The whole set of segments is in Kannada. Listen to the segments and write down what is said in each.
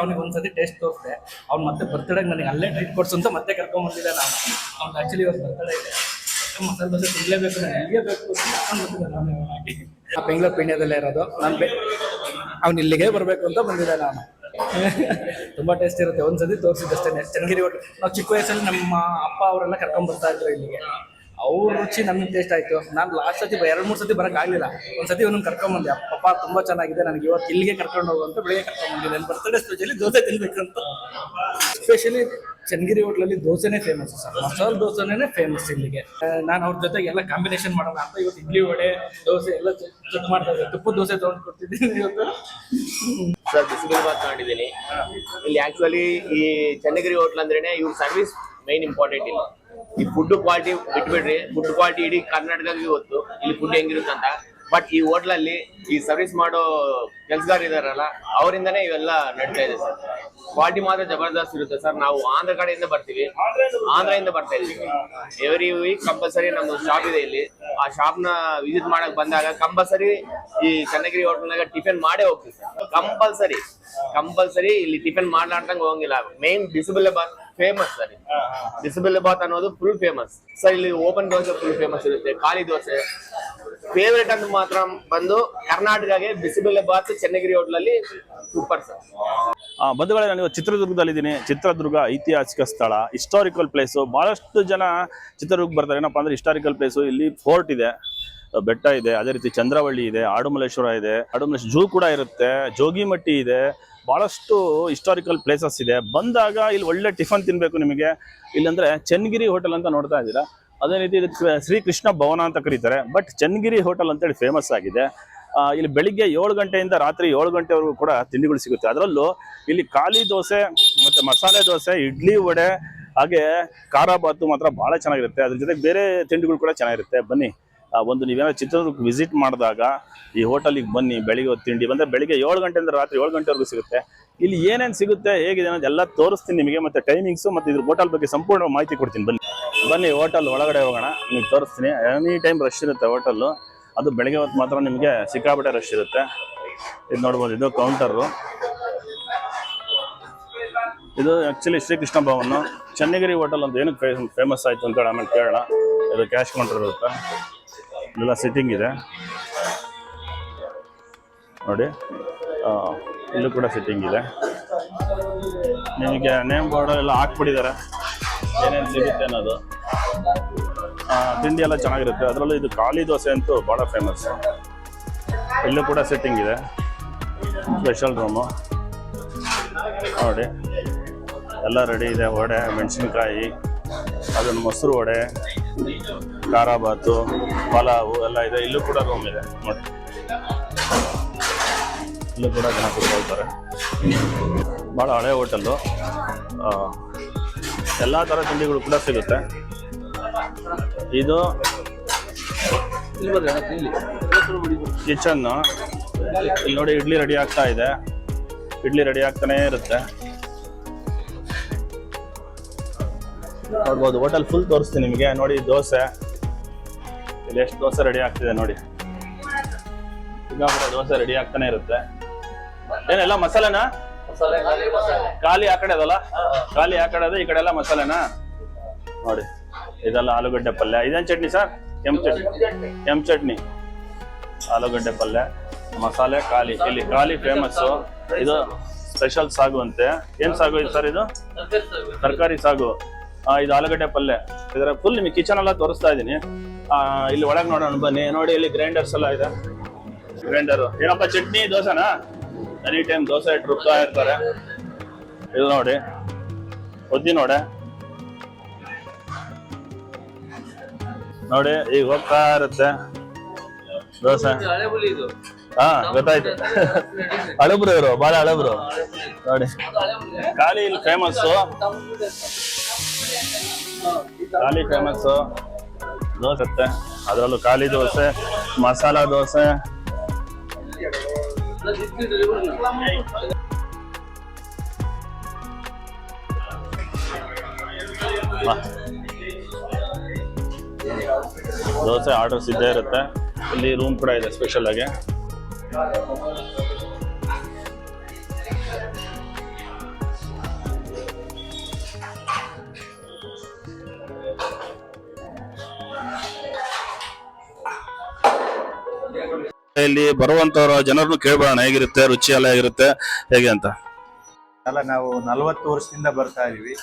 ಅವ್ನಿಗೆ ಒಂದ್ಸತಿ ಟೇಸ್ಟ್ ತೋರಿಸಿದೆ. ಅವ್ನು ಮತ್ತೆ ಬರ್ತಡೇಗೆ ನನಗೆ ಅಲ್ಲೇ ಟ್ರೀಟ್ ಕೊಡ್ಸು ಅಂತ ಮತ್ತೆ ಕರ್ಕೊಂಡ್ಬಂದಿದ್ದೆ ನಾನು. ಅವ್ನು ಆಕ್ಚುಲಿ ಇವತ್ತು ಬರ್ತಡೇ ಇದೆ. ಮಸಾಲೆ ದೋಸೆ ತಿನ್ಲೇಬೇಕು ನಾನು ಬೇಕು ನಾನು ಆ ಬೆಂಗಳೂರು ಪೀಣ್ಯದಲ್ಲೇ ಇರೋದು. ನಾನು ಬೆ ಅವ್ನು ಇಲ್ಲಿಗೆ ಬರಬೇಕು ಅಂತ ಬಂದಿದ್ದೆ ನಾನು. ತುಂಬಾ ಟೇಸ್ಟ್ ಇರುತ್ತೆ. ಒಂದ್ಸತಿ ತೋರಿಸಿದ್ದಷ್ಟೇ. ಚನ್ನಗಿರಿ ಹೋಟ್ಲು ನಾವು ಚಿಕ್ಕ ವಯಸ್ಸಲ್ಲಿ ನಮ್ಮ ಅಪ್ಪ ಅವರೆಲ್ಲ ಕರ್ಕೊಂಡ್ ಬರ್ತಾ ಇದ್ರು ಇಲ್ಲಿಗೆ. ಅವ್ರ ರುಚಿ ನಮ್ಗೆ ಟೇಸ್ಟ್ ಆಯ್ತು. ನಾನು ಲಾಸ್ಟ್ ಸತಿ ಎರಡು ಮೂರು ಸತಿ ಬರಕ್ ಒಂದು ಒಂದ್ಸತಿ ಒಂದೊಂದು ಕರ್ಕೊಂಡ್ ಬಂದೆ. ತುಂಬ ತುಂಬಾ ಚೆನ್ನಾಗಿದೆ. ನನಗೆ ಇವತ್ತು ಇಲ್ಲಿಗೆ ಕರ್ಕೊಂಡು ಹೋಗು ಅಂತ ಬೆಳಿಗ್ಗೆ ಕರ್ಕೊಂಡ್ ಬಂದಿದ್ದೆ. ನನ್ನ ಬರ್ತಡೇ ಸ್ಪೆಷಲಿ ದೋಸೆ ತಿನ್ಬೇಕಂತ. ಸ್ಪೆಷಲಿ ಚನ್ನಗಿರಿ ಹೋಟ್ಲಲ್ಲಿ ದೋಸೆನೇ ಫೇಮಸ್ ಸರ್. ಮಸಾಲೆ ದೋಸೆನೇ ಫೇಮಸ್ ಇಲ್ಲಿಗೆ. ನಾನು ಅವ್ರ ಜೊತೆ ಎಲ್ಲ ಕಾಂಬಿನೇಷನ್ ಮಾಡೋಣ ಅಂತ ಇವತ್ತು ಇಡ್ಲಿ ವಡೆ ದೋಸೆ ಎಲ್ಲ ಚೆಕ್ ಮಾಡ್ತಾ ಇದ್ದೆ. ತುಪ್ಪದ ದೋಸೆ ತೊಗೊಂಡು ಕೊಡ್ತಿದ್ದೀನಿ ಇವತ್ತು. ಸರ್ ಬಿಸಿಬೇಳೆ ಬಾತ್ ಇಲ್ಲಿ ಆಕ್ಚುಲಿ ಈ ಚನ್ನಗಿರಿ ಹೋಟ್ಲ್ ಅಂದ್ರೇನೆ ಇವ್ರ ಸರ್ವಿಸ್ ಮೈನ್ ಇಂಪಾರ್ಟೆಂಟ್ ಇಲ್ಲ. ಈ ಫುಡ್ ಕ್ವಾಲಿಟಿ ಬಿಟ್ಬಿಡ್ರಿ. ಫುಡ್ ಕ್ವಾಲಿಟಿ ಇಡೀ ಕರ್ನಾಟಕಕ್ಕೆ ಇವತ್ತು ಇಲ್ಲಿ ಫುಡ್ ಹೆಂಗಿರುತ್ತೆ ಅಂತ. ಬಟ್ ಈ ಹೋಟ್ಲಲ್ಲಿ ಈ ಸರ್ವಿಸ್ ಮಾಡೋ ಕೆಲಸಗಾರ ಇದಾರಲ್ಲ, ಅವರಿಂದನೇ ಇವೆಲ್ಲ ನಡೀತಾ ಇದೆ ಸರ್. ಕ್ವಾಲಿಟಿ ಮಾತ್ರ ಜಬರ್ದಸ್ತ್ ಇರುತ್ತೆ ಸರ್. ನಾವು ಆಂಧ್ರ ಕಡೆಯಿಂದ ಬರ್ತೀವಿ. ಆಂಧ್ರದಿಂದ ಬರ್ತಾ ಇದೀವಿ ಎವ್ರಿ ವೀಕ್ ಕಂಪಲ್ಸರಿ ನಮ್ದು ಶಾಪ್ ಇದೆ ಇಲ್ಲಿ. ಆ ಶಾಪ್ನ ವಿಸಿಟ್ ಮಾಡಕ್ ಬಂದಾಗ ಕಂಪಲ್ಸರಿ ಈ ಚನ್ನಗಿರಿ ಹೋಟೆಲ್ನಾಗ ಟಿಫಿನ್ ಮಾಡೇ ಹೋಗ್ತೀವಿ ಸರ್. ಕಂಪಲ್ಸರಿ ಕಂಪಲ್ಸರಿ ಇಲ್ಲಿ ಟಿಫಿನ್ ಮಾಡ್ಲಾಡ್ದಂಗೆ ಹೋಗಂಗಿಲ್ಲ. Main bisibele bath. Famous sir bisibele bath ಅನ್ನೋದು ಫುಲ್ ಫೇಮಸ್ ಸರ್ ಇಲ್ಲಿ ಓಪನ್ ದೋಸೆ ಫುಲ್ ಫೇಮಸ್ ಇರುತ್ತೆ ಖಾಲಿ ದೋಸೆ ಫೇವ್ರೇಟ್ ಅಂತ ಮಾತ್ರ ಬಂದು ಕರ್ನಾಟಕಗೆ ಬಿಸಿಬಿಲ್ಲೆ ಬಾತ್ ಚನ್ನಗಿರಿ ಹೋಟ್ಲಲ್ಲಿ ಸೂಪರ್ ಸರ್ ಆ, ಬಂಧುಗಳೇ ನಾನು ಚಿತ್ರದುರ್ಗದಲ್ಲಿ ಇದ್ದೀನಿ ಚಿತ್ರದುರ್ಗ ಐತಿಹಾಸಿಕ ಸ್ಥಳ ಹಿಸ್ಟಾರಿಕಲ್ ಪ್ಲೇಸು ಭಾಳಷ್ಟು ಜನ ಚಿತ್ರದುರ್ಗ ಬರ್ತಾರೆ. ಏನಪ್ಪ ಅಂದ್ರೆ ಹಿಸ್ಟಾರಿಕಲ್ ಪ್ಲೇಸು ಇಲ್ಲಿ ಫೋರ್ಟ್ ಇದೆ. ಬೆಟ್ಟ ಇದೆ, ಅದೇ ರೀತಿ ಚಂದ್ರವಳ್ಳಿ ಇದೆ, ಆಡುಮಲ್ಲೇಶ್ವರ ಇದೆ ಆಡುಮಲೇಶ್ವರ ಜೂ ಕೂಡ ಇರುತ್ತೆ, ಜೋಗಿಮಟ್ಟಿ ಇದೆ ಭಾಳಷ್ಟು ಹಿಸ್ಟಾರಿಕಲ್ ಪ್ಲೇಸಸ್ ಇದೆ. ಬಂದಾಗ ಇಲ್ಲಿ ಒಳ್ಳೆ ಟಿಫನ್ ತಿನ್ನಬೇಕು ನಿಮಗೆ. ಇಲ್ಲಂದ್ರೆ ಚನ್ನಗಿರಿ ಹೋಟೆಲ್ ಅಂತ ನೋಡ್ತಾ ಇದ್ದೀರಾ? ಅದೇ ರೀತಿ ಶ್ರೀಕೃಷ್ಣ ಭವನ ಅಂತ ಕರೀತಾರೆ. ಬಟ್ ಚನ್ನಗಿರಿ ಹೋಟೆಲ್ ಅಂತೇಳಿ ಫೇಮಸ್ ಆಗಿದೆ. ಇಲ್ಲಿ ಬೆಳಿಗ್ಗೆ ಏಳು ಗಂಟೆಯಿಂದ ರಾತ್ರಿ ಏಳು ಗಂಟೆವರೆಗೂ ಕೂಡ ತಿಂಡಿಗಳು ಸಿಗುತ್ತೆ. ಅದರಲ್ಲೂ ಇಲ್ಲಿ ಖಾಲಿ ದೋಸೆ ಮತ್ತೆ ಮಸಾಲೆ ದೋಸೆ, ಇಡ್ಲಿ ವಡೆ, ಹಾಗೆ ಖಾರ ಬಾತು ಮಾತ್ರ ಬಹಳ ಚೆನ್ನಾಗಿರುತ್ತೆ. ಅದ್ರ ಜೊತೆಗೆ ಬೇರೆ ತಿಂಡಿಗಳು ಕೂಡ ಚೆನ್ನಾಗಿರುತ್ತೆ. ಬನ್ನಿ. ಒಂದು ನೀವೇನೋ ಚಿತ್ರದುರ್ಗ ವಿಸಿಟ್ ಮಾಡಿದಾಗ ಈ ಹೋಟೆಲಿಗೆ ಬನ್ನಿ, ಬೆಳಿಗ್ಗೆ ಹೊತ್ತು ತಿಂಡಿ. ಬಂದ್ರೆ ಬೆಳಿಗ್ಗೆ ಏಳು ಗಂಟೆಯಿಂದ ರಾತ್ರಿ ಏಳು ಗಂಟೆವರೆಗೂ ಸಿಗುತ್ತೆ. ಇಲ್ಲಿ ಏನೇನು ಸಿಗುತ್ತೆ, ಹೇಗಿದೆ ಅನ್ನೋದೆಲ್ಲ ತೋರಿಸ್ತೀನಿ ನಿಮಗೆ, ಮತ್ತೆ ಟೈಮಿಂಗ್ಸು ಮತ್ತೆ ಇದ್ರ ಹೋಟೆಲ್ ಬಗ್ಗೆ ಸಂಪೂರ್ಣ ಮಾಹಿತಿ ಕೊಡ್ತೀನಿ. ಬನ್ನಿ. ಬನ್ನಿ ಹೋಟೆಲ್ ಒಳಗಡೆ ಹೋಗೋಣ, ನಿಮಗೆ ತೋರಿಸ್ತೀನಿ. ಎನಿ ಟೈಮ್ ರಶ್ ಇರುತ್ತೆ ಹೋಟೆಲ್ಲು ಅದು ಬೆಳಗ್ಗೆ ಹೊತ್ತು ಮಾತ್ರ ನಿಮಗೆ ಸಿಕ್ಕಾಪಟ್ಟೆ ರಶ್ ಇರುತ್ತೆ. ಇದು ನೋಡ್ಬೋದು, ಇದು ಕೌಂಟರು ಇದು ಆಕ್ಚುಲಿ ಶ್ರೀಕೃಷ್ಣ ಭವನ್. ಚನ್ನಗಿರಿ ಹೋಟೆಲ್ ಅಂತ ಏನಕ್ಕೆ ಫೇಮಸ್ ಆಯ್ತು ಅಂತ ಹೇಳಿ ಆಮೇಲೆ ಕೇಳೋಣ. ಇದು ಕ್ಯಾಶ್ ಕೌಂಟರ್ ಇರುತ್ತೆ. ಇದೆಲ್ಲ ಸಿಟ್ಟಿಂಗ್ ಇದೆ. ನೋಡಿ ಇಲ್ಲೂ ಕೂಡ ಸಿಟ್ಟಿಂಗ್ ಇದೆ. ನಿಮಗೆ ನೇಮ್ ಬೋರ್ಡ್ ಎಲ್ಲ ಹಾಕ್ಬಿಟ್ಟಿದ್ದಾರೆ. ಏನೇನು ಸಿಗುತ್ತೆ ಅನ್ನೋದು. ತಿಂಡಿ ಎಲ್ಲ ಚೆನ್ನಾಗಿರುತ್ತೆ. ಅದರಲ್ಲೂ ಇದು ಖಾಲಿ ದೋಸೆ ಅಂತೂ ಭಾಳ ಫೇಮಸ್ ಇಲ್ಲೂ ಕೂಡ ಸಿಟ್ಟಿಂಗ್ ಇದೆ. ಸ್ಪೆಷಲ್ ರೂಮು ನೋಡಿ, ಎಲ್ಲ ರೆಡಿ ಇದೆ. ವಡೆ, ಮೆಣಸಿನ್ಕಾಯಿ ಅದನ್ನು ಮೊಸರು ವಡೆ. ಖಾರ ಬಾತು ಪಲಾವು ಎಲ್ಲ ಇದೆ. ಇಲ್ಲೂ ಕೂಡ ರೂಮ್ ಇದೆ. ನೋಡಿ ಇಲ್ಲೂ ಕೂಡ ಜನ ಕೂತ್ಕೊಳ್ತಾರೆ ಭಾಳ ಹಳೆ ಹೋಟೆಲ್ಲು ಎಲ್ಲ ಥರ ತಿಂಡಿಗಳು ಕೂಡ ಸಿಗುತ್ತೆ. ಇದು ಕಿಚನ್ನು. ಇಲ್ಲಿ ನೋಡಿ ಇಡ್ಲಿ ರೆಡಿ ಆಗ್ತಾ ಇದೆ. ಇಡ್ಲಿ ರೆಡಿ ಆಗ್ತಾನೆ ಇರುತ್ತೆ. ನೋಡ್ಬೋದು ಹೋಟೆಲ್ ಫುಲ್ ತೋರಿಸ್ತೀನಿ ನಿಮಗೆ. ನೋಡಿ, ದೋಸೆ. ಇಲ್ಲಿ ಎಷ್ಟು ದೋಸೆ ರೆಡಿ ಆಗ್ತಿದೆ ನೋಡಿ. ಸಿಂಗಾಪುರ ದೋಸೆ ರೆಡಿ ಆಗ್ತಾನೆ ಇರುತ್ತೆ. ಏನೆಲ್ಲ ಮಸಾಲೆನಾ? ಖಾಲಿ ಆ ಕಡೆ ಅದಲ್ಲ? ಖಾಲಿ ಆ ಕಡೆ ಅದ ಈ ಕಡೆ ಎಲ್ಲ ಮಸಾಲೆನಾ? ನೋಡಿ ಇದೆಲ್ಲ ಆಲೂಗಡ್ಡೆ ಪಲ್ಯ. ಇದೇನ್ ಚಟ್ನಿ ಸರ್? ಕೆಂಪು ಚಟ್ನಿ. ಕೆಂಪು ಚಟ್ನಿ. ಆಲೂಗಡ್ಡೆ ಪಲ್ಯ ಮಸಾಲೆ ಖಾಲಿ. ಇಲ್ಲಿ ಖಾಲಿ ಫೇಮಸ್ ಇದು ಸ್ಪೆಷಲ್ ಸಾಗು ಅಂತೆ. ಏನ್ ಸಾಗು ಇದು ಸರ್ ಇದು? ತರಕಾರಿ ಸಾಗು. ಇದು ಆಲೂಗಡ್ಡೆ ಪಲ್ಯ. ಇದರ ಫುಲ್ ನಿಮಗೆ ಕಿಚನ್ ಎಲ್ಲ ತೋರಿಸ್ತಾ ಇದ್ದೀನಿ. ಆ, ಇಲ್ಲಿ ಒಳಗೆ ನೋಡೋಣ, ಬನ್ನಿ. ನೋಡಿ, ಇಲ್ಲಿ ಗ್ರೈಂಡರ್ಸ್ ಎಲ್ಲ ಇದೆ. ಗ್ರೈಂಡರ್ ಏನಪ್ಪ, ಚಟ್ನಿ, ದೋಸೆನಾ? ಎನಿ ಟೈಮ್ ದೋಸೆ ಇಟ್ಟು ರುಬ್ತಾ ಇರ್ತಾರೆ. ಇದು ನೋಡಿ. ಒದ್ದಿ ನೋಡೆ. ನೋಡಿ, ಈಗ ಹೋಗ್ತಾ ಇರುತ್ತೆ. ದೋಸೆ. ಹಾ, ಗೊತ್ತಾಯ್ತು. ಹಳಬ್ರು ಇವರು ಬಾಳೆ ಹಳಬ್ರು ನೋಡಿ. ಖಾಲಿ ಇಲ್ಲಿ ಫೇಮಸ್ಸು ಖಾಲಿ ಫೇಮಸ್ ದೋಸೆ ಇರುತ್ತೆ. ಅದರಲ್ಲೂ ಖಾಲಿ ದೋಸೆ, ಮಸಾಲ ದೋಸೆ ಬಾ. ದೋಸೆ ಆರ್ಡರ್ಸ್ ಇದ್ದೇ ಇರುತ್ತೆ ಇಲ್ಲಿ ರೂಮ್ ಕೂಡ ಇದೆ ಸ್ಪೆಷಲ್ ಆಗಿ ಇಲ್ಲಿ ಬರುವಂತವ್ರ ಜನರನ್ನು ಕೇಳ್ಬೋಣ ಹೇಗಿರುತ್ತೆ, ರುಚಿ ಎಲ್ಲ ಹೇಗಿರುತ್ತೆ, ಹೇಗೆ ಅಂತ. ಅಲ್ಲ, ನಾವು ನಲವತ್ತು ವರ್ಷದಿಂದ ಬರ್ತಾ ಇದೀವಿ.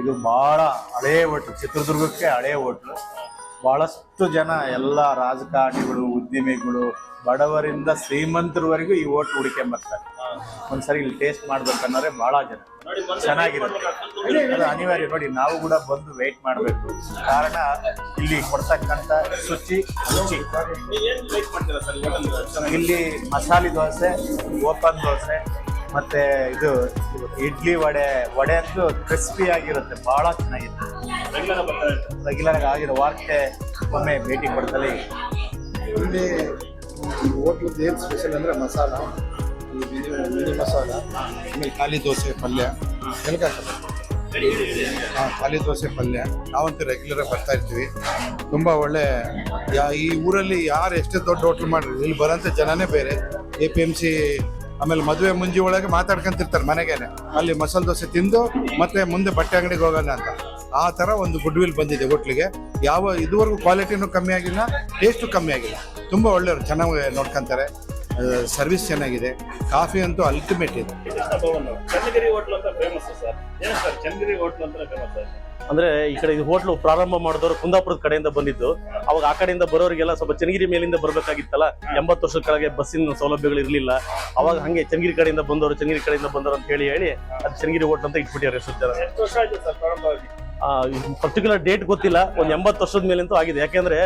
ಇದು ಬಹಳ ಹಳೇ ಹೋಟ್ಲು. ಚಿತ್ರದುರ್ಗಕ್ಕೆ ಹಳೇ ಹೋಟ್ಲು. ಬಹಳಷ್ಟು ಜನ ಎಲ್ಲ ರಾಜಕಾರಣಿಗಳು ಉದ್ಯಮಿಗಳು ಬಡವರಿಂದ ಶ್ರೀಮಂತರವರೆಗೂ ಈ ಓಟ್ ಹುಡುಕೆ ಬರ್ತಾರೆ ಒಂದ್ಸರಿ ಇಲ್ಲಿ ಟೇಸ್ಟ್ ಮಾಡ್ಬೇಕನ್ನೋರೆ ಬಹಳ ಜನ. ಚೆನ್ನಾಗಿರುತ್ತೆ. ಅದು ಅನಿವಾರ್ಯ. ನೋಡಿ ನಾವು ಕೂಡ ಬಂದು ವೆಯ್ಟ್ ಮಾಡಬೇಕು. ಕಾರಣ ಇಲ್ಲಿ ಕೊಡ್ತಕ್ಕಂಥ ಶುಚಿ ಶುಚಿ. ಇಲ್ಲಿ ಮಸಾಲೆ ದೋಸೆ ಓಪನ್ ದೋಸೆ ಮತ್ತೆ ಇದು ಇಡ್ಲಿ ವಡೆ ವಡೆ ಅಂತೂ ಕ್ರಿಸ್ಪಿ ಆಗಿರುತ್ತೆ ಬಹಳ ಚೆನ್ನಾಗಿರುತ್ತೆ. ರೆಗ್ಯುಲರ್ ಆಗಿ ಆಗಿರೋ ವಾರಕ್ಕೆ ಒಮ್ಮೆ ಭೇಟಿ ಕೊಡ್ತಲೇ. ಇಲ್ಲಿ ಹೋಟ್ಲದ್ದು ಏನು ಸ್ಪೆಷಲ್ ಅಂದರೆ ಮಸಾಲ. ಮಿನಿ ಮಸಾಲ, ಆಮೇಲೆ ಖಾಲಿ ದೋಸೆ, ಪಲ್ಯ. ಎಲ್ಕ ಹಾಂ, ಖಾಲಿ ದೋಸೆ, ಪಲ್ಯ. ನಾವಂತೂ ರೆಗ್ಯುಲರಾಗಿ ಬರ್ತಾ ಇರ್ತೀವಿ. ತುಂಬ ಒಳ್ಳೆ ಈ ಊರಲ್ಲಿ ಯಾರು ಎಷ್ಟೇ ದೊಡ್ಡ ಹೋಟ್ಲ್ ಮಾಡಿರಿ, ಇಲ್ಲಿ ಬರೋಂಥ ಜನನೇ ಬೇರೆ. ಎ ಪಿ ಎಂ ಸಿ ಆಮೇಲೆ ಮದುವೆ ಮುಂಜಿ ಒಳಗೆ ಮಾತಾಡ್ಕೊಂತಿರ್ತಾರೆ ಮನೆಗೇನೆ. ಅಲ್ಲಿ ಮಸಾಲೆ ದೋಸೆ ತಿಂದು ಮತ್ತೆ ಮುಂದೆ ಬಟ್ಟೆ ಅಂಗಡಿಗೆ ಹೋಗೋಣ ಅಂತ. ಆ ಥರ ಒಂದು ಗುಡ್ ವಿಲ್ ಬಂದಿದೆ ಹೋಟ್ಲಿಗೆ. ಯಾವ ಇದುವರೆಗೂ ಕ್ವಾಲಿಟಿನೂ ಕಮ್ಮಿ ಆಗಿಲ್ಲ, ಟೇಸ್ಟು ಕಮ್ಮಿ ಆಗಿಲ್ಲ. ತುಂಬ ಒಳ್ಳೆಯವರು, ಚೆನ್ನಾಗಿ ನೋಡ್ಕೊಂತಾರೆ. ಸರ್ವಿಸ್ ಚೆನ್ನಾಗಿದೆ. ಕಾಫಿ ಅಂತೂ ಅಲ್ಟಿಮೇಟ್ ಇದೆ. ಅಂದ್ರೆ ಈ ಕಡೆ ಇದು ಹೋಟ್ಲು ಪ್ರಾರಂಭ ಮಾಡಿದವರು ಕುಂದಾಪುರದ ಕಡೆಯಿಂದ ಬಂದಿದ್ದು. ಅವಾಗ ಆ ಕಡೆಯಿಂದ ಬರೋರಿಗೆಲ್ಲ ಸ್ವಲ್ಪ ಚನ್ನಗಿರಿ ಮೇಲಿಂದ ಬರಬೇಕಾಗಿತ್ತಲ್ಲ? ಎಂಬತ್ತು ವರ್ಷದ ಕೆಳಗೆ ಬಸ್ಸಿನ ಸೌಲಭ್ಯಗಳು ಇರಲಿಲ್ಲ. ಅವಾಗ ಹಂಗೆ ಚನ್ನಗಿರಿ ಕಡೆಯಿಂದ ಬಂದವರು ಚನ್ನಗಿರಿ ಕಡೆಯಿಂದ ಬಂದವರು ಅಂತ ಹೇಳಿ ಹೇಳಿ ಅದು ಚನ್ನಗಿರಿ ಹೋಟ್ಲ್ ಅಂತ ಇಟ್ಬಿಟ್ಟಿದ್ದಾರೆ ಸುತ್ತಾರೆ ಪರ್ಟಿಕ್ಯುಲರ್ ಡೇಟ್ ಗೊತ್ತಿಲ್ಲ. ಒಂದ್ ಎಂಬತ್ತು ವರ್ಷದ ಮೇಲಂತೂ ಆಗಿದೆ. ಯಾಕೆಂದ್ರೆ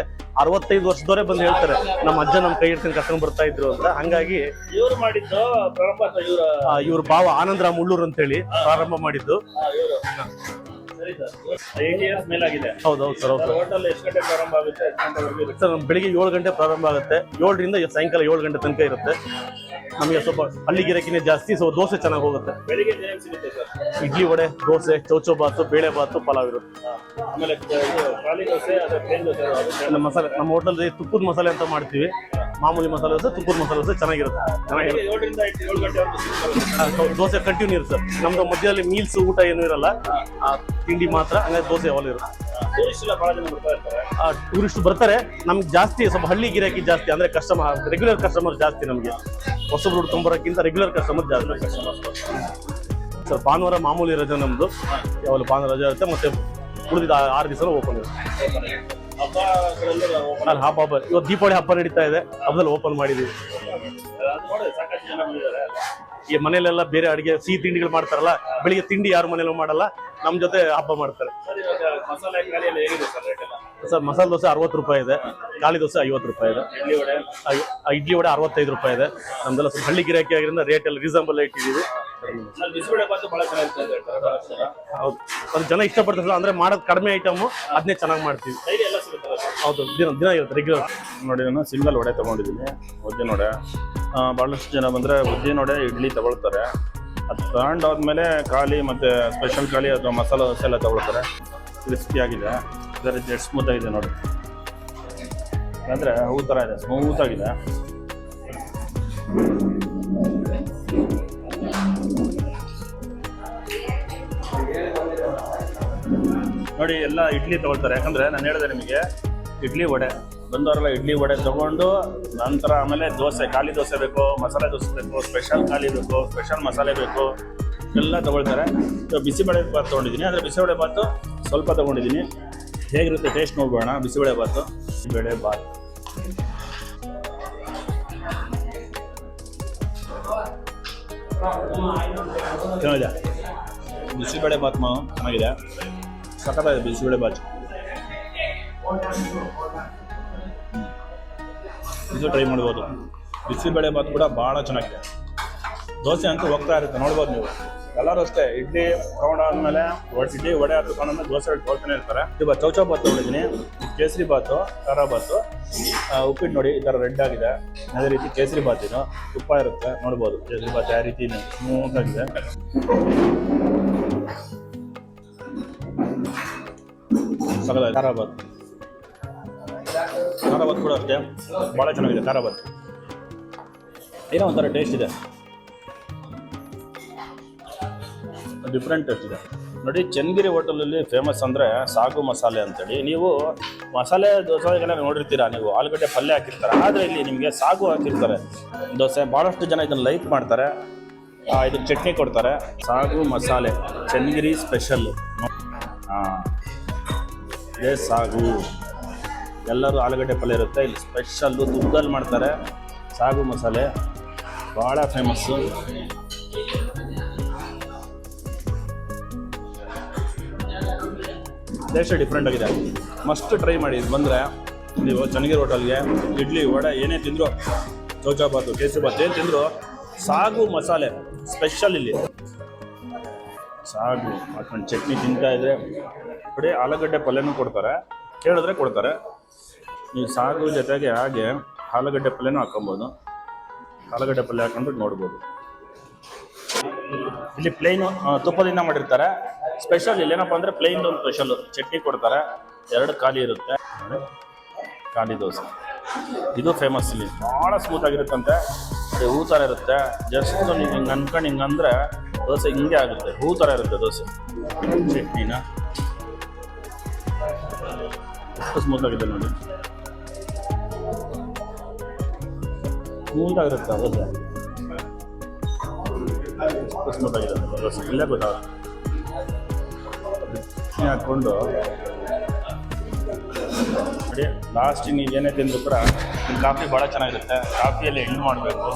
ಅರವತ್ತೈದು ವರ್ಷದವರೇ ಬಂದು ಹೇಳ್ತಾರೆ ನಮ್ಮ ಅಜ್ಜ ನಮ್ಮ ಕೈ ಹಿಡ್ಕೊಂಡು ಕರ್ಕೊಂಡು ಬರ್ತಾ ಇದ್ರು ಅಂತ. ಹಂಗಾಗಿ ಇವ್ರು ಮಾಡಿದ್ದು ಅಥವಾ ಇವರ ಇವ್ರ ಭಾವ ಆನಂದರಾಮ್ ಉಳ್ಳೂರ್ ಅಂತ ಹೇಳಿ ಪ್ರಾರಂಭ ಮಾಡಿದ್ದು. ಇವರು ಸರಿ ಸರ್ ಹೌದು ಸರ್. ಬೆಳಿಗ್ಗೆ ಏಳು ಗಂಟೆ ಪ್ರಾರಂಭ ಆಗುತ್ತೆ. ಏಳರಿಂದ ಸಾಯಂಕಾಲ ಏಳು ಗಂಟೆ ತನಕ ಇರುತ್ತೆ. ನಮಗೆ ಸ್ವಲ್ಪ ಹಳ್ಳಿ ಗಿರಕಿನೇ ಜಾಸ್ತಿ ಸ್ವಲ್ಪ ದೋಸೆ ಚೆನ್ನಾಗಿ ಹೋಗುತ್ತೆ. ಬೆಳಿಗ್ಗೆ ಏನೇನು ಸಿಗುತ್ತೆ ಸರ್? ಇಡ್ಲಿ ವಡೆ ದೋಸೆ ಚೌಚೌ ಬಾತು ಬೇಳೆ ಬಾತು ಪಲಾವ್ ಇರುತ್ತೆ. ಆಮೇಲೆ ಇದು ಖಾಲಿ ದೋಸೆ ಅದು ಪ್ಲೇನ್ ದೋಸೆ ಅದು ನಮ್ಮ ಮಸಾಲೆ ನಮ್ಮ ಹೋಟೆಲ್ ತುಪ್ಪದ ಮಸಾಲೆ ಅಂತ ಮಾಡ್ತೀವಿ. ಮಾಮೂಲಿ ಮಸಾಲೆ ದೋಸೆ ತುಪ್ಪದ ಮಸಾಲೆ ದೋಸೆ ಚೆನ್ನಾಗಿರುತ್ತೆ. ಚೆನ್ನಾಗಿರುತ್ತೆ. ಬೆಳಿಗ್ಗೆ ಏಳರಿಂದ ಎಂಟು ಏಳು ಗಂಟೆವರೆಗೂ ಸಿಗುತ್ತೆ ಆ, ಹೌದು, ದೋಸೆ ಕಂಟಿನ್ಯೂ ಇರುತ್ತೆ. ಸರ್ ನಮ್ದು ಮಧ್ಯದಲ್ಲಿ ಮೀಲ್ಸ್ ಊಟ ಏನು ಇರಲ್ಲ. ಆ, ತಿಂಡಿ ಮಾತ್ರ ಹಂಗಾಗಿ ದೋಸೆ ಯಾವಾಗಲೂ ಇರುತ್ತೆ. ಟೂರಿಸ್ಟ್ ಎಲ್ಲ ಬಹಳ ಜನ ಬರ್ತಾ ಇರ್ತಾರೆ. ಟೂರಿಸ್ಟ್ ಬರ್ತಾರೆ. ನಮ್ಗೆ ಜಾಸ್ತಿ ಸ್ವಲ್ಪ ಹಳ್ಳಿ ಗಿರಾಕಿ ಜಾಸ್ತಿ ಅಂದ್ರೆ ಕಸ್ಟಮರ್ ರೆಗ್ಯುಲರ್ ಕಸ್ಟಮರ್ ಜಾಸ್ತಿ ನಮಗೆ. ಹೊಸಬ್ರು ಹುಡ್ಕೊಂಬರೋಕ್ಕಿಂತ ರೆಗ್ಯುಲರ್ ಕಸ್ಟಮರ್ ಜಾಸ್ತಿ ಸರ್ ಭಾನುವಾರ ಮಾಮೂಲಿ ರಜೆ ನಮ್ಮದು ಯಾವಾಗಲೂ ಭಾನುವಾರ ರಜೆ ಇರುತ್ತೆ. ಮತ್ತೆ ಉಳಿದಿದ್ದ ಆರು ದಿವಸ ಓಪನ್ ಇರುತ್ತೆ. ಹಬ್ಬ ಹಬ್ಬ. ಇವತ್ತು ದೀಪಾವಳಿ ಹಬ್ಬ ನಡೀತಾ ಇದೆ. ಹಬ್ಬದಲ್ಲಿ ಓಪನ್ ಮಾಡಿದೀವಿ. ಈ ಮನೆಯಲ್ಲೆಲ್ಲ ಬೇರೆ ಅಡಿಗೆ, ಸಿಹಿ ತಿಂಡಿಗಳು ಮಾಡ್ತಾರಲ್ಲ, ಬೆಳಿಗ್ಗೆ ತಿಂಡಿ ಯಾರು ಮನೇಲೂ ಮಾಡಲ್ಲ. ನಮ್ಮ ಜೊತೆ ಹಬ್ಬ ಮಾಡ್ತಾರೆ. ಸರ್, ಮಸಾಲೆ ದೋಸೆ ಅರವತ್ತು ರೂಪಾಯಿ ಇದೆ ಖಾಲಿ ದೋಸೆ ಐವತ್ತು ರೂಪಾಯಿ ಇದೆ. ಇಡ್ಲಿ ವಡೆ ಇಡ್ಲಿ ವಡೆ ಅರವತ್ತೈದು ರೂಪಾಯಿ ಇದೆ. ನಮ್ದೆಲ್ಲ ಸ್ವಲ್ಪ ಹಳ್ಳಿ ಗಿರಾಕಿ ಆಗಿರೋದ್ರಿಂದ ರೇಟ್ ಎಲ್ಲ ರೀಸನಬಲ್ ಇಟ್ಟಿದ್ದೀವಿ ಹೌದು. ಅದು ಜನ ಇಷ್ಟಪಡ್ತಾರೆ ಅಂದ್ರೆ ಮಾಡೋದು ಕಡಿಮೆ ಐಟಮು ಅದನ್ನೇ ಚೆನ್ನಾಗಿ ಮಾಡ್ತೀವಿ. ಹೌದು, ದಿನ ದಿನ ಇರುತ್ತೆ ರೆಗ್ಯುಲರ್ ನೋಡಿ, ನಾನು ಸಿಂಗಲ್ ವಡೆ ತೊಗೊಂಡಿದ್ದೀನಿ, ಉದ್ದಿನ ವಡೆ. ಭಾಳಷ್ಟು ಜನ ಬಂದರೆ ಉದ್ದಿನ ವಡೆ, ಇಡ್ಲಿ ತಗೊಳ್ತಾರೆ. ಅದು ತಗೊಂಡಾದ್ಮೇಲೆ ಖಾಲಿ ಮತ್ತು ಸ್ಪೆಷಲ್ ಖಾಲಿ ಅಥವಾ ಮಸಾಲೆ ದೋಸೆ ಎಲ್ಲ ತಗೊಳ್ತಾರೆ. ಕ್ರಿಸ್ಪಿ ಆಗಿದೆ. ರೀತಿ ಎಷ್ಟು ಸ್ಮೂತ್ ಆಗಿದೆ ನೋಡಿ. ಅಂದರೆ ಹೂ ಥರ ಇದೆ ಸ್ಮೂತ್ ಆಗಿದೆ. ನೋಡಿ, ಎಲ್ಲ ಇಡ್ಲಿ ತಗೊಳ್ತಾರೆ. ಯಾಕಂದ್ರೆ ನಾನು ಹೇಳಿದೆ ನಿಮಗೆ, ಇಡ್ಲಿ ವಡೆ. ಬಂದವರೆಲ್ಲ ಇಡ್ಲಿ ವಡೆ ತಗೊಂಡು, ನಂತರ ಆಮೇಲೆ ದೋಸೆ, ಖಾಲಿ ದೋಸೆ ಬೇಕು, ಮಸಾಲೆ ದೋಸೆ ಬೇಕು ಸ್ಪೆಷಲ್ ಖಾಲಿ ಬೇಕು ಸ್ಪೆಷಲ್ ಮಸಾಲೆ ಬೇಕು, ಎಲ್ಲ ತಗೊಳ್ತಾರೆ. ಬಿಸಿಬೇಳೆ ಬಾತ್ ತೊಗೊಂಡಿದ್ದೀನಿ. ಅಂದರೆ ಬಿಸಿಬೇಳೆ ಬಾತು ಸ್ವಲ್ಪ ತೊಗೊಂಡಿದ್ದೀನಿ. ಹೇಗಿರುತ್ತೆ ಟೇಸ್ಟ್ ನೋಡ್ಬೋಣ. ಬಿಸಿಬೇಳೆ ಬಾತು ಬಿಸಿಬೇಳೆ ಬಾತ್ ಚೆನ್ನಾಗಿದೆ ಬಿಸಿಬೇಳೆ ಬಾತ್ ಮಾ ಚೆನ್ನಾಗಿದೆ. ಸಖತ್ತಾಗಿದೆ ಬಿಸಿಬೇಳೆ ಬಾತ್ ಇದು ಟ್ರೈ ಮಾಡ್ಬೋದು. ಬಿಸಿಬೇಳೆ ಬಾತ್ ಕೂಡ ಭಾಳ ಚೆನ್ನಾಗಿದೆ. ದೋಸೆ ಅಂತೂ ಹೋಗ್ತಾ ಇರುತ್ತೆ. ನೋಡ್ಬೋದು ನೀವು. ಎಲ್ಲರೂ ಅಷ್ಟೇ, ಇಡ್ಲಿ ತೊಗೊಂಡಾದ್ಮೇಲೆ ಆದ್ಮೇಲೆ ಇಡ್ಲಿ, ವಡೆ ಅದು ತಗೊಂಡ್ಮೇಲೆ ದೋಸೆ ಹೋಗ್ತಾನೆ ಇರ್ತಾರೆ. ಇವಾಗ ಚೌಚೌ ಬಾತ್ ನೋಡಿದ್ದೀನಿ. ಕೇಸರಿ ಬಾತು ಖಾರ ಬಾತು ಉಪ್ಪಿಟ್ಟು ನೋಡಿ, ಈ ಥರ ರೆಡ್ ಆಗಿದೆ. ಅದೇ ರೀತಿ ಕೇಸರಿ ಬಾತ್ ಇದು. ತುಪ್ಪ ಇರುತ್ತೆ, ನೋಡ್ಬೋದು. ಕೇಸರಿ ಬಾತ್ ಯಾವ ರೀತಿ ಸ್ಮೂತ್ ಆಗಿದೆ. ಖಾರ ಬಾತ್ ಖಾರ ಬಾತ್ ಕೂಡ ಅಷ್ಟೇ. ಭಾಳ ಚೆನ್ನಾಗಿದೆ ಖಾರ ಬಾತ್ ಏನೋ ಒಂಥರ ಟೇಸ್ಟ್ ಇದೆ. ಡಿಫ್ರೆಂಟ್ ಇರ್ತದೆ. ನೋಡಿ, ಚನ್ನಗಿರಿ ಹೋಟೆಲಲ್ಲಿ ಫೇಮಸ್ ಅಂದರೆ ಸಾಗು ಮಸಾಲೆ ಅಂತೇಳಿ. ನೀವು ಮಸಾಲೆ ದೋಸೆಗೆಲ್ಲ ನೋಡಿರ್ತೀರಾ ನೀವು, ಆಲೂಗಡ್ಡೆ ಪಲ್ಯ ಹಾಕಿರ್ತಾರೆ. ಆದರೆ ಇಲ್ಲಿ ನಿಮಗೆ ಸಾಗು ಹಾಕಿರ್ತಾರೆ. ದೋಸೆ ಭಾಳಷ್ಟು ಜನ ಇದನ್ನು ಲೈಕ್ ಮಾಡ್ತಾರೆ. ಇದು ಚಟ್ನಿ ಕೊಡ್ತಾರೆ. ಸಾಗು ಮಸಾಲೆ, ಚನ್ನಗಿರಿ ಸ್ಪೆಷಲ್ಲು ಹಾಂ ಇದೇ ಸಾಗು. ಎಲ್ಲರೂ ಆಲೂಗಡ್ಡೆ ಪಲ್ಯ ಇರುತ್ತೆ. ಇಲ್ಲಿ ಸ್ಪೆಷಲ್ಲು ದುಡ್ಡಲ್ಲಿ ಮಾಡ್ತಾರೆ. ಸಾಗು ಮಸಾಲೆ ಭಾಳ ಫೇಮಸ್ಸು ಟೇಸ್ಟ್ ಡಿಫ್ರೆಂಟ್ ಆಗಿದೆ. ಮಸ್ಟ್ ಟ್ರೈ ಮಾಡಿ. ಇದು ಬಂದರೆ ನೀವು ಚನ್ನಗಿರಿ ಹೋಟೆಲ್ಗೆ ಇಡ್ಲಿ, ವಡೆ ಏನೇ ತಿಂದ್ರು ಚೌಚಾಬಾತು ಕೇಸರಿಬಾತ್ ಏನು ತಿಂದರು ಸಾಗು ಮಸಾಲೆ ಸ್ಪೆಷಲ್ ಇಲ್ಲಿ. ಸಾಗು ಹಾಕೊಂಡು ಚಟ್ನಿ ತಿಂತಾ ಇದ್ರೆ ಬರೀ ಆಲೂಗಡ್ಡೆ ಪಲ್ಯನೂ ಕೊಡ್ತಾರೆ. ಕೇಳಿದ್ರೆ ಕೊಡ್ತಾರೆ. ನೀವು ಸಾಗು ಜೊತೆಗೆ ಹಾಗೆ ಆಲೂಗಡ್ಡೆ ಪಲ್ಯನೂ ಹಾಕೊಬೋದು ಆಲೂಗಡ್ಡೆ ಪಲ್ಯ ಹಾಕೊಂಡು ನೋಡ್ಬೋದು. ಇಲ್ಲಿ ಪ್ಲೈನು ತುಪ್ಪದಿಂದ ಮಾಡಿರ್ತಾರೆ. ಸ್ಪೆಷಲ್ ಇಲ್ಲೇನಪ್ಪ ಅಂದರೆ ಪ್ಲೇನ್ ಒಂದು ಸ್ಪೆಷಲ್ ಚಟ್ನಿ ಕೊಡ್ತಾರೆ. ಎರಡು ಖಾಲಿ ಇರುತ್ತೆ. ಖಾಲಿ ದೋಸೆ. ಇದು ಫೇಮಸ್ ಇಲ್ಲಿ. ಭಾಳ ಸ್ಮೂತ್ ಆಗಿರುತ್ತಂತೆ. ಹೂ ಥರ ಇರುತ್ತೆ. ಜಸ್ಟ್ ನೀವು ಹಿಂಗೆ ಅನ್ಕೊಂಡು ಹಿಂಗೆ ದೋಸೆ ಹಿಂಗೆ ಆಗುತ್ತೆ. ಹೂ ಥರ ಇರುತ್ತೆ ದೋಸೆ. ಚಟ್ನಿನ. ಸ್ಮೂತ್ ಆಗಿದೆ ನೋಡಿ. ಸ್ಮೂತ್ ಆಗಿರುತ್ತೆ ದೋಸೆ. ಇಲ್ಲೇ ಹಾಕ್ಕೊಂಡು ನೋಡಿ ಲಾಸ್ಟ್ ನೀವು ಏನೇ ತಿಂದ್ರು ಕೂಡ ನಿಮ್ಮ ಕಾಫಿ ಭಾಳ ಚೆನ್ನಾಗಿರುತ್ತೆ ಕಾಫಿಯಲ್ಲಿ ಎಣ್ಣು ಮಾಡಬೇಕು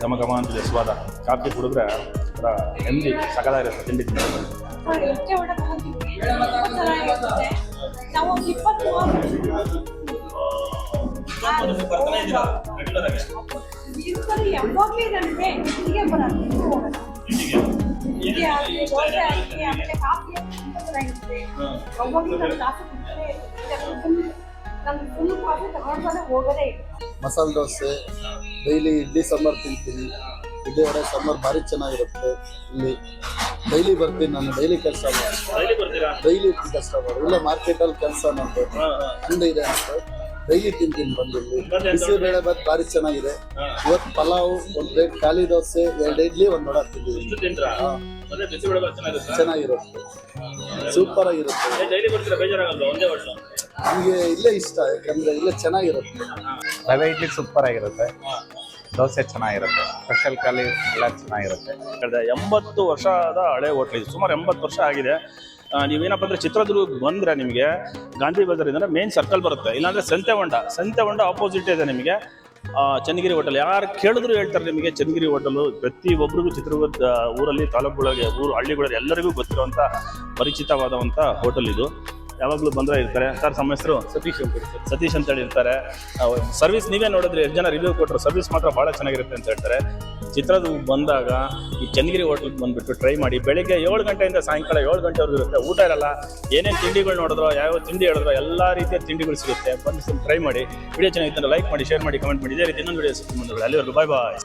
ಘಮ ಘಮ ಅಂತ ಸ್ವಾದ ಕಾಫಿ ಕುಡಿದ್ರೆ ಒಂಥರ ನೆಮ್ಮದಿ ಸಕಲಾಗಿರುತ್ತೆ ತಿಂಡಿ ತಿನ್ನೋದು ಯಾವಾಗಲೂ ನನಗೆ ಹೀಗೆ ಬರೋದು ಇಡ್ಲಿ ಆಗಲಿ ದೋಸೆ ಆಗಲಿ ಆಮೇಲೆ ಕಾಫಿ ಆಗಲಿ ತುಂಬ ಚೆನ್ನಾಗಿರುತ್ತೆ ಯಾವಾಗಲೂ ನಾನು ಕಾಫಿ ಕುಡಿದ್ರೆ ಫುಲ್ ನಾನು ಫುಲ್ ಕಾಫಿ ತಗೊಂಡ್ಬಂದ್ರೆ ಹೋಗೋದೇ ಇಲ್ಲ. ಮಸಾಲೆ ದೋಸೆ ಡೈಲಿ ಇಡ್ಲಿ ಸಾಂಬಾರು ತಿಂತೀನಿ. ಇಡ್ಲಿ ವಡೆ ಸಾಂಬಾರು ಭಾರಿ ಚೆನ್ನಾಗಿರುತ್ತೆ ಇಲ್ಲಿ. ಡೈಲಿ ಬರ್ತೀನಿ ನಾನು ಡೈಲಿ ಕೆಲಸ ಮಾಡ್ತೀನಿ. ಬರ್ತೀರಾ? ಡೈಲಿ ಕೆಲಸ ಮಾಡಿ ಇಲ್ಲ ಮಾರ್ಕೆಟಲ್ಲಿ ಕೆಲಸ ಮಾಡ್ತೀನಿ ಅಂಗಡಿ ಇದೆ ಅಂತ. ಡೈಲಿ ತಿಂತೀನಿ ಬಂದು ಬಿಸಿ ಬೇಳೆ ಬಾತ್ ಭಾರಿ ಚೆನ್ನಾಗಿದೆ. ಇವತ್ತು ಪಲಾವ್ ಒಂದು ಪ್ಲೇಟ್ ಖಾಲಿ ದೋಸೆ ಎರಡು ಇಡ್ಲಿ ಒಂದು ವಡ ತಿಂದಿದ್ದೀನಿ. ಚೆನ್ನಾಗಿರುತ್ತೆ? ಸೂಪರ್ ಆಗಿರುತ್ತೆ. ನಮಗೆ ಇಲ್ಲೇ ಇಷ್ಟ ಯಾಕಂದ್ರೆ ಇಲ್ಲೇ ಚೆನ್ನಾಗಿರುತ್ತೆ. ರವೆ ಇಡ್ಲಿ ಸೂಪರ್ ಆಗಿರುತ್ತೆ. ದೋಸೆ ಚೆನ್ನಾಗಿರುತ್ತೆ. ಸ್ಪೆಷಲ್ ಖಾಲಿ ಎಲ್ಲ ಚೆನ್ನಾಗಿರುತ್ತೆ. ಕಳೆದ ಎಂಬತ್ತು ವರ್ಷದ ಹಳೆ ಹೋಟ್ಲಿದೆ ಇದು. ಸುಮಾರು ಎಂಬತ್ತು ವರ್ಷ ಆಗಿದೆ. ನೀವೇನಪ್ಪ ಅಂದ್ರೆ ಚಿತ್ರದುರ್ಗಕ್ಕೆ ಬಂದ್ರೆ ನಿಮಗೆ ಗಾಂಧಿ ಬಜಾರಿಂದ ಮೇನ್ ಸರ್ಕಲ್ ಬರುತ್ತೆ. ಇಲ್ಲಾಂದ್ರೆ ಸಂತೆ ಹೊಂಡ ಸಂತೆ ಹೊಂಡ ಆಪೋಸಿಟ್ ಇದೆ ನಿಮಗೆ. ಚನ್ನಗಿರಿ ಹೋಟೆಲ್ ಯಾರು ಕೇಳಿದ್ರು ಹೇಳ್ತಾರೆ ನಿಮಗೆ ಚನ್ನಗಿರಿ ಹೋಟೆಲು ಪ್ರತಿ ಒಬ್ಬರಿಗೂ ಚಿತ್ರದುರ್ಗ ಊರಲ್ಲಿ ತಾಲೂಕುಗಳಿಗೆ, ಊರು ಹಳ್ಳಿಗಳಲ್ಲಿ ಎಲ್ಲರಿಗೂ ಗೊತ್ತಿರುವಂಥ ಪರಿಚಿತವಾದಂಥ ಹೋಟೆಲ್ ಇದು. ಯಾವಾಗಲೂ ಬಂದ್ರೆ ಇರ್ತಾರೆ. ಸರ್ ನಮ್ಮ ಹೆಸರು? ಸತೀಶ್ ಅಂತ ಸತೀಶ್ ಅಂತ ಹೇಳಿ ಇರ್ತಾರೆ. ಸರ್ವಿಸ್ ನೀವೇ ನೋಡಿದ್ರೆ ಎಷ್ಟು ಜನ ರಿವ್ಯೂ ಕೊಟ್ಟರು ಸರ್ವಿಸ್ ಮಾತ್ರ ಭಾಳ ಚೆನ್ನಾಗಿರುತ್ತೆ ಅಂತ ಹೇಳ್ತಾರೆ. ಚಿತ್ರದುರ್ಗ ಬಂದಾಗ ಈ ಚನ್ನಗಿರಿ ಹೋಟ್ಲಿಗೆ ಬಂದುಬಿಟ್ಟು ಟ್ರೈ ಮಾಡಿ ಬೆಳಿಗ್ಗೆ ಏಳು ಗಂಟೆಯಿಂದ ಸಾಯಂಕಾಲ ಏಳು ಗಂಟೆವರೆಗೂ ಇರುತ್ತೆ. ಊಟ ಇರಲ್ಲ. ಏನೇನು ತಿಂಡಿಗಳು ನೋಡಿದ್ರೋ ಯಾವ ತಿಂಡಿ ಹೇಳಿದ್ರೋ ಎಲ್ಲ ರೀತಿಯ ತಿಂಡಿಗಳು ಸಿಗುತ್ತೆ. ಬಂದು ಟ್ರೈ ಮಾಡಿ. ವಿಡಿಯೋ ಚೆನ್ನಾಗಿತ್ತು ಲೈಕ್ ಮಾಡಿ ಶೇರ್ ಮಾಡಿ ಕಮೆಂಟ್ ಮಾಡಿ. ಇದೇ ರೀತಿ ಇನ್ನೊಂದು ವಿಡಿಯೋ ಸಿಗ್ತೀನಿ ಅಲ್ಲಿವರೆಗೂ ಬಾಯ್ ಬಾಯ್